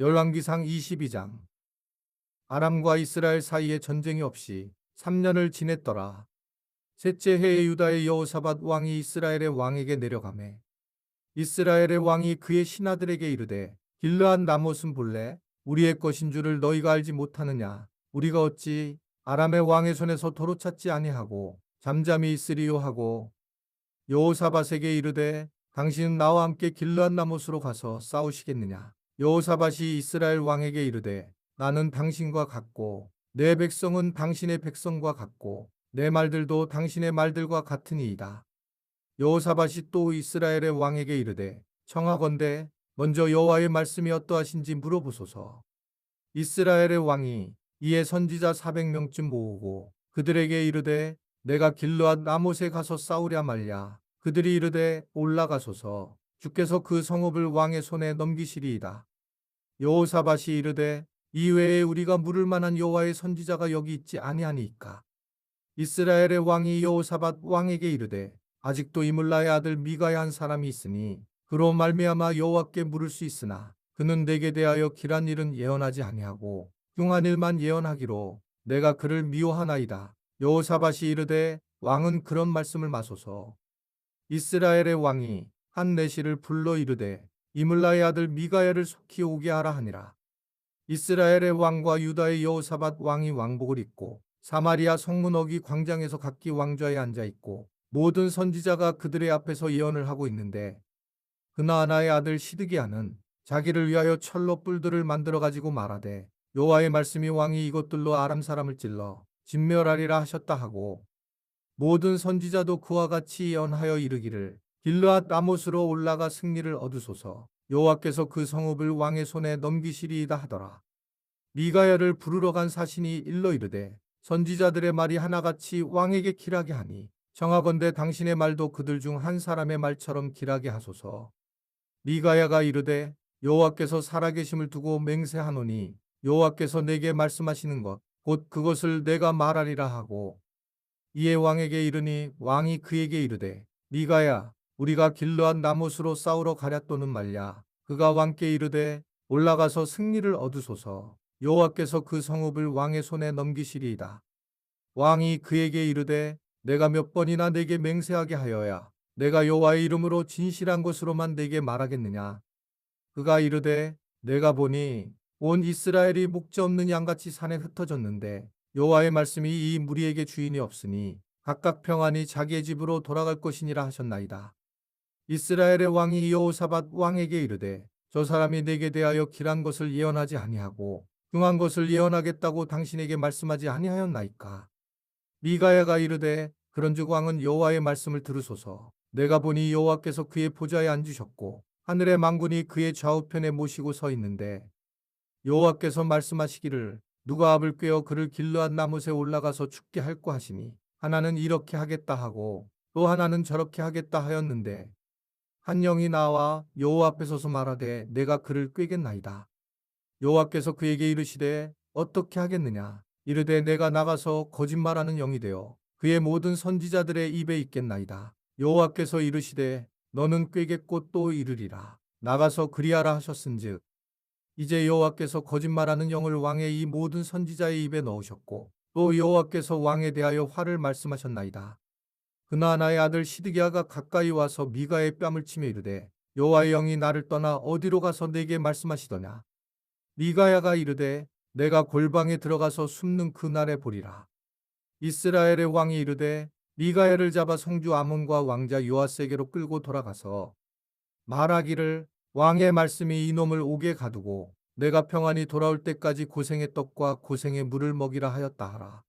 열왕기상 22장. 아람과 이스라엘 사이에 전쟁이 없이 3년을 지냈더라. 셋째 해에 유다의 여호사밧 왕이 이스라엘의 왕에게 내려가매 이스라엘의 왕이 그의 신하들에게 이르되 길르한 나못은 볼래 우리의 것인 줄을 너희가 알지 못하느냐? 우리가 어찌 아람의 왕의 손에서 도로 찾지 아니하고 잠잠히 있으리요? 하고 여호사밧에게 이르되 당신은 나와 함께 길르한 나못으로 가서 싸우시겠느냐 여호사밧이 이스라엘 왕에게 이르되 나는 당신과 같고 내 백성은 당신의 백성과 같고 내 말들도 당신의 말들과 같으니이다. 여호사밧이 또 이스라엘의 왕에게 이르되 청하건대 먼저 여호와의 말씀이 어떠하신지 물어보소서. 이스라엘의 왕이 이에 선지자 400명쯤 모으고 그들에게 이르되 내가 길르앗 나못에 가서 싸우랴 말랴. 그들이 이르되 올라가소서. 주께서 그 성읍을 왕의 손에 넘기시리이다. 여호사밧이 이르되 이외에 우리가 물을 만한 여호와의 선지자가 여기 있지 아니하니이까. 이스라엘의 왕이 여호사밧 왕에게 이르되 아직도 이물라의 아들 미가의 한 사람이 있으니 그로 말미암아 여호와께 물을 수 있으나 그는 내게 대하여 길한 일은 예언하지 아니하고 흉한 일만 예언하기로 내가 그를 미워하나이다. 여호사밧이 이르되 왕은 그런 말씀을 마소서. 이스라엘의 왕이 한 내시를 불러 이르되 이물라의 아들 미가야를 속히 오게 하라 하니라. 이스라엘의 왕과 유다의 여호사밧 왕이 왕복을 입고 사마리아 성문 어기 광장에서 각기 왕좌에 앉아 있고 모든 선지자가 그들의 앞에서 예언을 하고 있는데 그나아나의 아들 시드기야는 자기를 위하여 철로 뿔들을 만들어 가지고 말하되 여호와의 말씀이 왕이 이것들로 아람 사람을 찔러 진멸하리라 하셨다 하고 모든 선지자도 그와 같이 예언하여 이르기를 길르앗 라못으로 올라가 승리를 얻으소서 여호와께서 그 성읍을 왕의 손에 넘기시리이다 하더라. 미가야를 부르러 간 사신이 일러 이르되 선지자들의 말이 하나같이 왕에게 길하게 하니 정하건대 당신의 말도 그들 중 한 사람의 말처럼 길하게 하소서. 미가야가 이르되 여호와께서 살아계심을 두고 맹세하노니 여호와께서 내게 말씀하시는 것 곧 그것을 내가 말하리라 하고 이에 왕에게 이르니 왕이 그에게 이르되 미가야 우리가 길르한 나못으로 싸우러 가랴 또는 말랴 그가 왕께 이르되 올라가서 승리를 얻으소서 여호와께서 그 성읍을 왕의 손에 넘기시리이다. 왕이 그에게 이르되 내가 몇 번이나 내게 맹세하게 하여야 내가 여호와의 이름으로 진실한 것으로만 내게 말하겠느냐. 그가 이르되 내가 보니 온 이스라엘이 목자 없는 양같이 산에 흩어졌는데 여호와의 말씀이 이 무리에게 주인이 없으니 각각 평안히 자기의 집으로 돌아갈 것이니라 하셨나이다. 이스라엘의 왕이 여호사밧 왕에게 이르되 저 사람이 내게 대하여 길한 것을 예언하지 아니하고 흉한 것을 예언하겠다고 당신에게 말씀하지 아니하였나이까. 미가야가 이르되 그런즉 왕은 여호와의 말씀을 들으소서. 내가 보니 여호와께서 그의 보좌에 앉으셨고 하늘의 망군이 그의 좌우편에 모시고 서 있는데 여호와께서 말씀하시기를 누가 앞을 꿰어 그를 길르한 나못에 올라가서 죽게 할고 하시니 하나는 이렇게 하겠다 하고 또 하나는 저렇게 하겠다 하였는데 한 영이 나와 여호와 앞에 서서 말하되 내가 그를 꿰겠나이다. 여호와께서 그에게 이르시되 어떻게 하겠느냐 이르되 내가 나가서 거짓말하는 영이 되어 그의 모든 선지자들의 입에 있겠나이다. 여호와께서 이르시되 너는 꿰겠고 또 이르리라. 나가서 그리하라 하셨은즉 이제 여호와께서 거짓말하는 영을 왕의 이 모든 선지자의 입에 넣으셨고 또 여호와께서 왕에 대하여 화를 말씀하셨나이다. 그나나의 아들 시드기야가 가까이 와서 미가의 뺨을 치며 이르되 여호와의 영이 나를 떠나 어디로 가서 내게 말씀하시더냐. 미가야가 이르되 내가 골방에 들어가서 숨는 그날에 보리라. 이스라엘의 왕이 이르되 미가야를 잡아 성주 아몬과 왕자 요아세게로 끌고 돌아가서 말하기를 왕의 말씀이 이놈을 옥에 가두고 내가 평안히 돌아올 때까지 고생의 떡과 고생의 물을 먹이라 하였다 하라.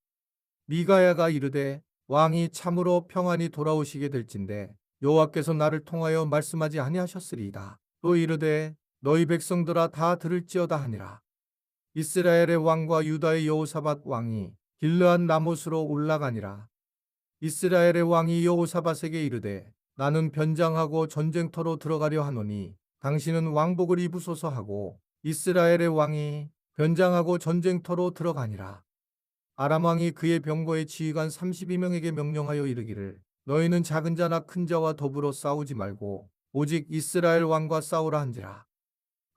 미가야가 이르되 왕이 참으로 평안히 돌아오시게 될진데 여호와께서 나를 통하여 말씀하지 아니하셨으리이다. 또 이르되 너희 백성들아 다 들을지어다 하니라. 이스라엘의 왕과 유다의 여호사밧 왕이 길르한 나못으로 올라가니라. 이스라엘의 왕이 여호사밧에게 이르되 나는 변장하고 전쟁터로 들어가려 하노니 당신은 왕복을 입으소서 하고 이스라엘의 왕이 변장하고 전쟁터로 들어가니라. 아람 왕이 그의 병거의 지휘관 32명에게 명령하여 이르기를 너희는 작은 자나 큰 자와 더불어 싸우지 말고 오직 이스라엘 왕과 싸우라 한지라.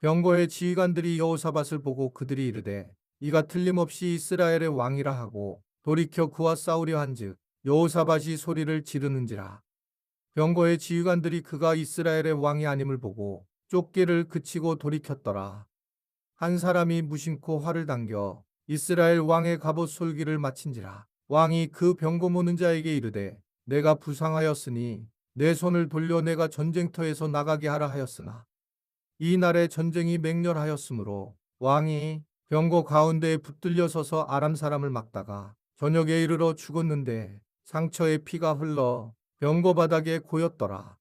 병거의 지휘관들이 여호사밧을 보고 그들이 이르되 이가 틀림없이 이스라엘의 왕이라 하고 돌이켜 그와 싸우려 한즉 여호사밧이 소리를 지르는지라 병거의 지휘관들이 그가 이스라엘의 왕이 아님을 보고 쫓기를 그치고 돌이켰더라 한 사람이 무심코 활을 당겨 이스라엘 왕의 갑옷 솔기를 마친지라 왕이 그 병거 모는 자에게 이르되 내가 부상하였으니 내 손을 돌려 내가 전쟁터에서 나가게 하라 하였으나 이 날에 전쟁이 맹렬하였으므로 왕이 병거 가운데에 붙들려 서서 아람 사람을 막다가 저녁에 이르러 죽었는데 상처에 피가 흘러 병거 바닥에 고였더라.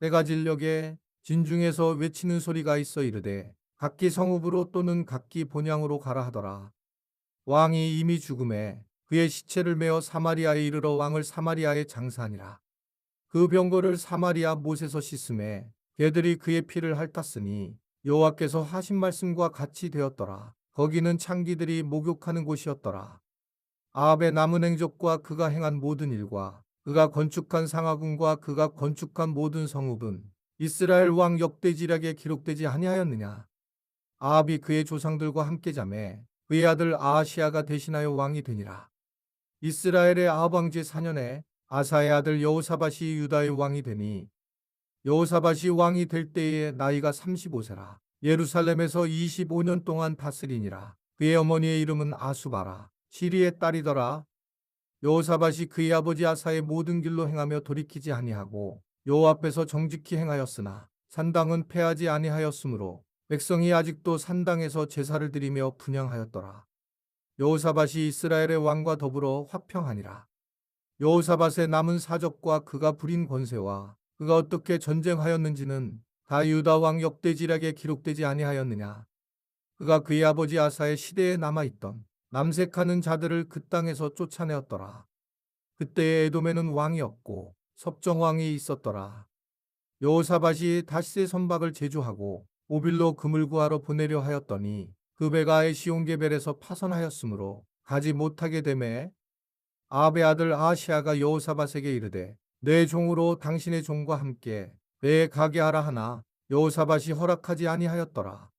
때가 진력에 진중에서 외치는 소리가 있어 이르되 각기 성읍으로 또는 각기 본향으로 가라 하더라. 왕이 이미 죽음에 그의 시체를 메어 사마리아에 이르러 왕을 사마리아에 장사하니라. 그 병거를 사마리아 못에서 씻음에 개들이 그의 피를 핥았으니 여호와께서 하신 말씀과 같이 되었더라. 거기는 창기들이 목욕하는 곳이었더라. 아합의 남은 행적과 그가 행한 모든 일과 그가 건축한 상하궁과 그가 건축한 모든 성읍은 이스라엘 왕 역대지략에 기록되지 아니하였느냐. 아합이 그의 조상들과 함께 잠에 그의 아들 아하시아가 대신하여 왕이 되니라. 이스라엘의 아합 왕제 4년에 아사의 아들 여호사밧이 유다의 왕이 되니 여호사밧이 왕이 될 때에 나이가 35세라. 예루살렘에서 25년 동안 다스리니라. 그의 어머니의 이름은 아수바라. 시리의 딸이더라. 여호사밧이 그의 아버지 아사의 모든 길로 행하며 돌이키지 아니하고 여호와 앞에서 정직히 행하였으나 산당은 패하지 아니하였으므로 백성이 아직도 산당에서 제사를 드리며 분양하였더라. 여호사밧이 이스라엘의 왕과 더불어 화평하니라. 여호사밧의 남은 사적과 그가 부린 권세와 그가 어떻게 전쟁하였는지는 다 유다 왕 역대지략에 기록되지 아니하였느냐. 그가 그의 아버지 아사의 시대에 남아있던 남색하는 자들을 그 땅에서 쫓아내었더라. 그때에 에돔에는 왕이 없고 섭정왕이 있었더라. 여호사밧이 다시의 선박을 제조하고 오빌로 금을 구하러 보내려 하였더니 그 배가 에시온게벨에서 파선하였으므로 가지 못하게 되매 아합의 아들 아시아가 여호사밧에게 이르되 내 종으로 당신의 종과 함께 배에 가게 하라 하나 여호사밧이 허락하지 아니하였더라.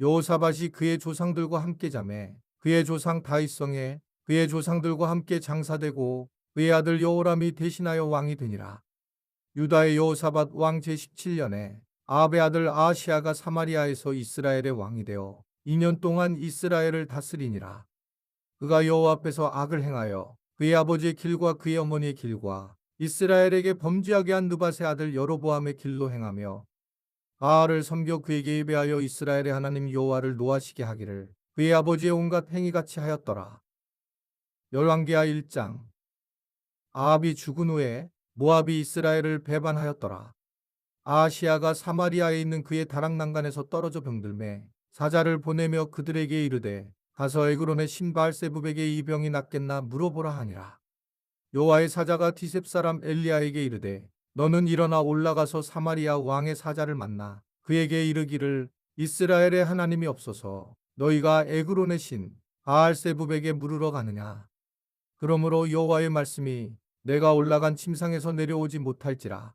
여호사밧이 그의 조상들과 함께 잠에 그의 조상 다윗성에 그의 조상들과 함께 장사되고 그의 아들 여호람이 대신하여 왕이 되니라. 유다의 여호사밧 왕 제17년에 아합의 아들 아시아가 사마리아에서 이스라엘의 왕이 되어 2년 동안 이스라엘을 다스리니라. 그가 여호와 앞에서 악을 행하여 그의 아버지의 길과 그의 어머니의 길과 이스라엘에게 범죄하게 한 느밧의 아들 여로보암의 길로 행하며 바알을 섬겨 그에게 예배하여 이스라엘의 하나님 여호와를 노하시게 하기를 그의 아버지의 온갖 행위같이 하였더라. 열왕기하 1장 아합이 죽은 후에 모압이 이스라엘을 배반하였더라. 아시아가 사마리아에 있는 그의 다락 난간에서 떨어져 병들매 사자를 보내며 그들에게 이르되 가서 에그론의 신바알세부백의 이 병이 낫겠나 물어보라 하니라. 여호와의 사자가 디셉 사람 엘리야에게 이르되 너는 일어나 올라가서 사마리아 왕의 사자를 만나 그에게 이르기를 이스라엘의 하나님이 없어서 너희가 에그론의 신 바알세부백에 물으러 가느냐. 그러므로 여호와의 말씀이 내가 올라간 침상에서 내려오지 못할지라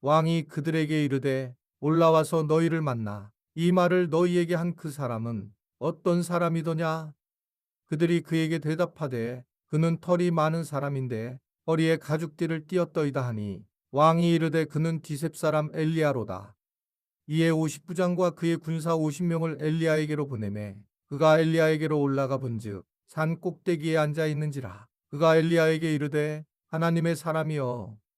왕이 그들에게 이르되 올라와서 너희를 만나 이 말을 너희에게 한 그 사람은 어떤 사람이더냐? 그들이 그에게 대답하되 그는 털이 많은 사람인데 허리에 가죽띠를 띄었더이다 하니 왕이 이르되 그는 디셉 사람 엘리야로다. 이에 50부장과 그의 군사 50명을 엘리야에게로 보내매 그가 엘리야에게로 올라가 본즉 산 꼭대기에 앉아 있는지라 그가 엘리야에게 이르되 하나님의 사람이여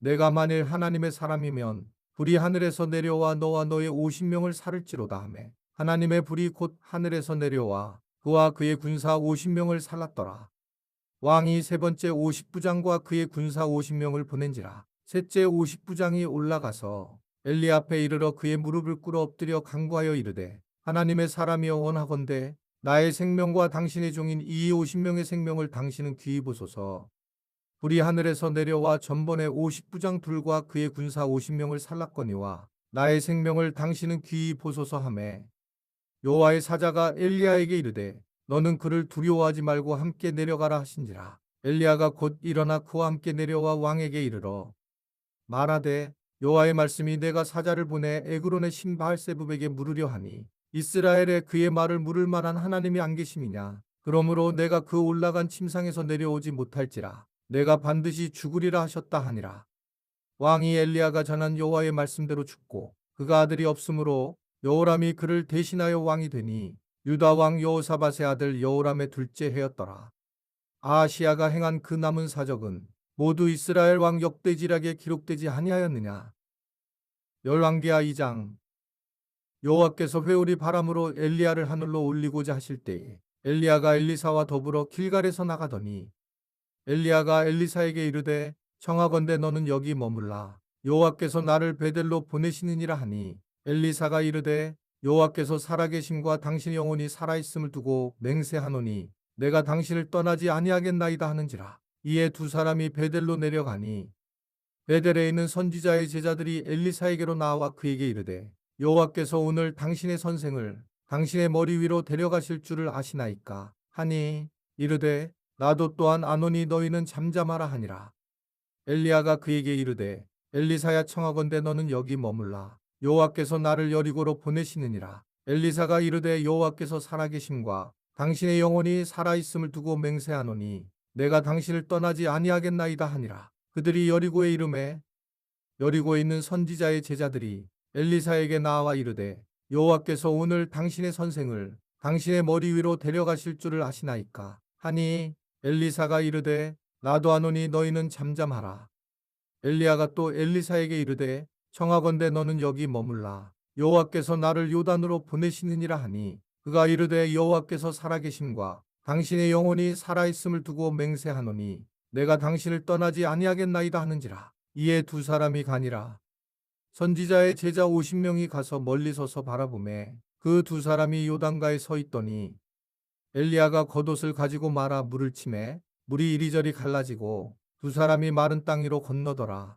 내가 만일 하나님의 사람이면 불이 하늘에서 내려와 너와 너의 오십 명을 살을지로다 하매 하나님의 불이 곧 하늘에서 내려와 그와 그의 군사 오십 명을 살랐더라. 왕이 세 번째 오십 부장과 그의 군사 오십 명을 보낸지라 셋째 오십 부장이 올라가서 엘리 앞에 이르러 그의 무릎을 꿇어 엎드려 간구하여 이르되 하나님의 사람이여 원하건대 나의 생명과 당신의 종인 이 오십 명의 생명을 당신은 귀히 보소서. 불이 하늘에서 내려와 전번에 오십 부장 둘과 그의 군사 오십 명을 살랐거니와 나의 생명을 당신은 귀히 보소서 하매 여호와의 사자가 엘리야에게 이르되 너는 그를 두려워하지 말고 함께 내려가라 하신지라. 엘리야가 곧 일어나 그와 함께 내려와 왕에게 이르러 말하되 여호와의 말씀이 내가 사자를 보내 에그론의 신 바알세붑에게 물으려 하니 이스라엘에 그의 말을 물을 만한 하나님이 안 계심이냐? 그러므로 내가 그 올라간 침상에서 내려오지 못할지라 내가 반드시 죽으리라 하셨다 하니라 왕이 엘리야가 전한 여호와의 말씀대로 죽고 그가 아들이 없으므로 여호람이 그를 대신하여 왕이 되니 유다 왕 여호사밧의 아들 여호람의 둘째 해였더라. 아시아가 행한 그 남은 사적은 모두 이스라엘 왕 역대지락에 기록되지 아니하였느냐. 열왕기하 2장 여호와께서 회오리 바람으로 엘리야를 하늘로 올리고자 하실 때에 엘리야가 엘리사와 더불어 길갈에서 나가더니 엘리야가 엘리사에게 이르되 청하건대 너는 여기 머물라. 여호와께서 나를 베델로 보내시느니라 하니. 엘리사가 이르되 여호와께서 살아계심과 당신의 영혼이 살아있음을 두고 맹세하노니 내가 당신을 떠나지 아니하겠나이다 하는지라. 이에 두 사람이 베델로 내려가니. 베델에 있는 선지자의 제자들이 엘리사에게로 나와 그에게 이르되 여호와께서 오늘 당신의 선생을 당신의 머리 위로 데려가실 줄을 아시나이까? 하니? 이르되 나도 또한 아노니 너희는 잠잠하라 하니라. 엘리야가 그에게 이르되 엘리사야 청하건대 너는 여기 머물라. 여호와께서 나를 여리고로 보내시느니라. 엘리사가 이르되 여호와께서 살아계심과 당신의 영혼이 살아있음을 두고 맹세하노니 내가 당신을 떠나지 아니하겠나이다 하니라. 그들이 여리고에 이름에 여리고에 있는 선지자의 제자들이 엘리사에게 나와 이르되 여호와께서 오늘 당신의 선생을 당신의 머리 위로 데려가실 줄을 아시나이까 하니 엘리사가 이르되 나도 아노니 너희는 잠잠하라. 엘리야가 또 엘리사에게 이르되 청하건대 너는 여기 머물라. 여호와께서 나를 요단으로 보내시느니라 하니 그가 이르되 여호와께서 살아계심과 당신의 영혼이 살아있음을 두고 맹세하노니 내가 당신을 떠나지 아니하겠나이다 하는지라. 이에 두 사람이 가니라. 선지자의 제자 50명이 가서 멀리 서서 바라보매 그 두 사람이 요단가에 서 있더니 엘리야가 겉옷을 가지고 말아 물을 치매 물이 이리저리 갈라지고 두 사람이 마른 땅 위로 건너더라.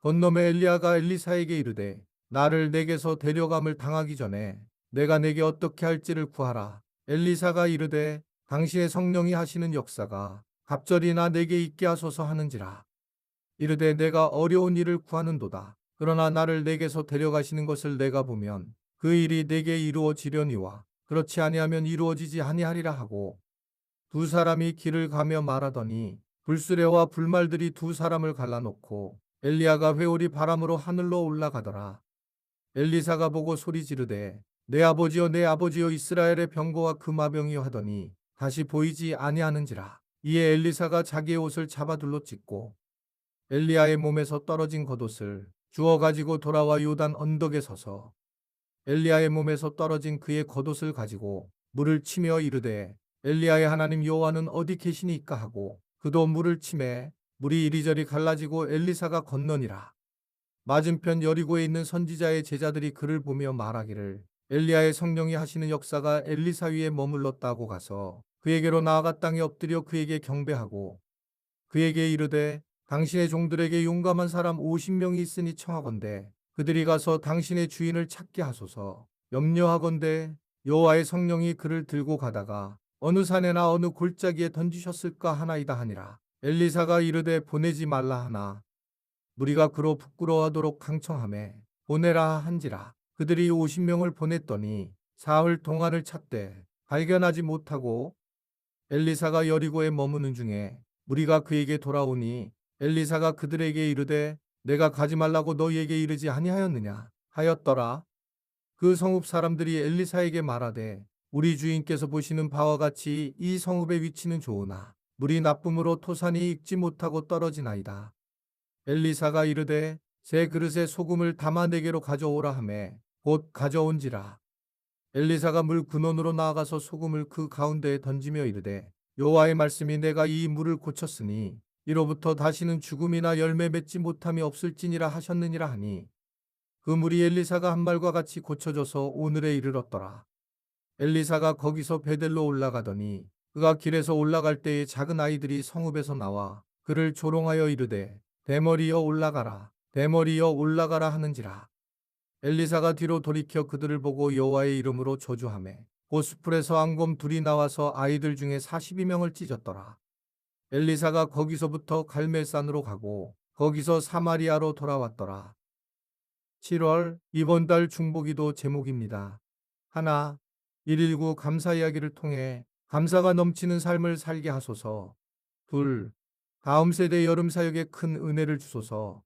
건너매 엘리야가 엘리사에게 이르되 나를 내게서 데려감을 당하기 전에 내가 내게 어떻게 할지를 구하라. 엘리사가 이르되 당신의 성령이 하시는 역사가 갑절이나 내게 있게 하소서 하는지라. 이르되 내가 어려운 일을 구하는도다. 그러나 나를 내게서 데려가시는 것을 내가 보면 그 일이 내게 이루어지려니와 그렇지 아니하면 이루어지지 아니하리라 하고 두 사람이 길을 가며 말하더니 불수레와 불말들이 두 사람을 갈라놓고 엘리야가 회오리 바람으로 하늘로 올라가더라. 엘리사가 보고 소리 지르되 내 아버지여 내 아버지여 이스라엘의 병거와 그 마병이여 하더니 다시 보이지 아니하는지라. 이에 엘리사가 자기의 옷을 잡아 둘러 찢고 엘리야의 몸에서 떨어진 겉옷을 주워 가지고 돌아와 요단 언덕에 서서 엘리야의 몸에서 떨어진 그의 겉옷을 가지고 물을 치며 이르되 엘리야의 하나님 여호와는 어디 계시니까 하고 그도 물을 치매 물이 이리저리 갈라지고 엘리사가 건너니라. 맞은편 여리고에 있는 선지자의 제자들이 그를 보며 말하기를 엘리야의 성령이 하시는 역사가 엘리사 위에 머물렀다고 가서 그에게로 나아가 땅에 엎드려 그에게 경배하고 그에게 이르되 당신의 종들에게 용감한 사람 50명이 있으니 청하건대 그들이 가서 당신의 주인을 찾게 하소서. 염려하건대 여호와의 성령이 그를 들고 가다가 어느 산에나 어느 골짜기에 던지셨을까 하나이다 하니라. 엘리사가 이르되 보내지 말라 하나. 무리가 그로 부끄러워하도록 강청함에 보내라 한지라. 그들이 50명을 보냈더니 사흘 동안을 찾되 발견하지 못하고 엘리사가 여리고에 머무는 중에 무리가 그에게 돌아오니 엘리사가 그들에게 이르되 내가 가지 말라고 너희에게 이르지 아니하였느냐 하였더라 그 성읍 사람들이 엘리사에게 말하되 우리 주인께서 보시는 바와 같이 이 성읍의 위치는 좋으나 물이 나쁨으로 토산이 익지 못하고 떨어지나이다. 엘리사가 이르되 새 그릇에 소금을 담아 내게로 가져오라 하매 곧 가져온지라. 엘리사가 물 근원으로 나아가서 소금을 그 가운데에 던지며 이르되 여호와의 말씀이 내가 이 물을 고쳤으니 이로부터 다시는 죽음이나 열매 맺지 못함이 없을지니라 하셨느니라 하니 그 물이 엘리사가 한 말과 같이 고쳐져서 오늘에 이르렀더라. 엘리사가 거기서 베델로 올라가더니 그가 길에서 올라갈 때에 작은 아이들이 성읍에서 나와 그를 조롱하여 이르되 대머리여 올라가라 대머리여 올라가라 하는지라. 엘리사가 뒤로 돌이켜 그들을 보고 여호와의 이름으로 저주하매 보스풀에서 앙곰 둘이 나와서 아이들 중에 42명을 찢었더라. 엘리사가 거기서부터 갈멜산으로 가고 거기서 사마리아로 돌아왔더라. 7월 이번 달 중보기도 제목입니다. 하나 119 감사 이야기를 통해 감사가 넘치는 삶을 살게 하소서. 둘 다음 세대 여름 사역에 큰 은혜를 주소서.